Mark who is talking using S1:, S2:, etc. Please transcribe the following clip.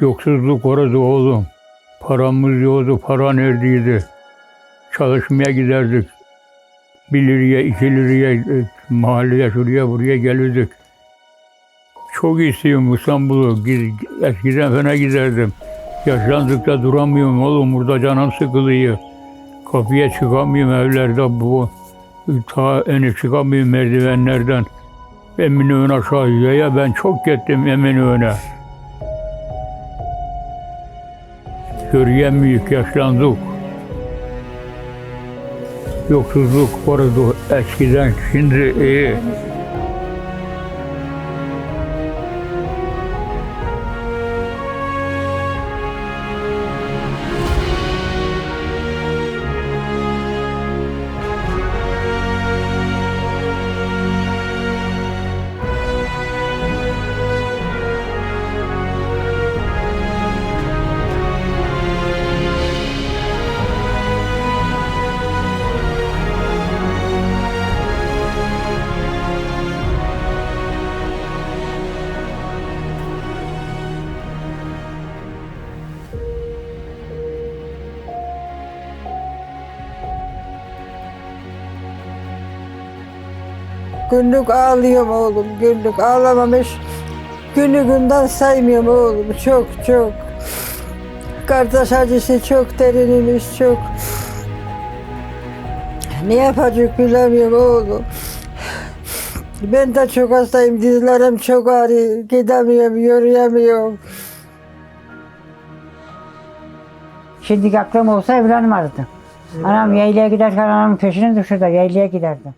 S1: Yoksuzluk orada oğlum. Paramız yoktu, para neredeydi? Çalışmaya giderdik. Bir liraya, iki liraya e, mahalleye şuraya buraya gelirdik. Çok istiyorum İstanbul'u. Eskiden fena giderdim. Yaşlandıkça duramıyorum oğlum. Burada canım sıkılıyor. Kapıya çıkamıyorum evlerde bu. Ta ene çıkamıyorum merdivenlerden. Eminönü aşağıya ya ben çok gittim Eminönü'ne. Yürüyemiyoruz, yaşlandık. Yoksuzluk vardı eskiden, şimdi iyi.
S2: Günlük ağlıyorum oğlum, günlük ağlamamış. Günü günden saymıyorum oğlum, çok çok. Kardeş acısı çok derinmiş, çok. Ne yapacak bilemiyorum oğlum. Ben de çok hastayım, dizlerim çok ağrıyor, gidemiyorum, yürüyemiyorum.
S3: Şimdi aklım olsa evlenmezdim. Anam yaylaya giderken anamın peşine düşürdü, yaylaya giderdim.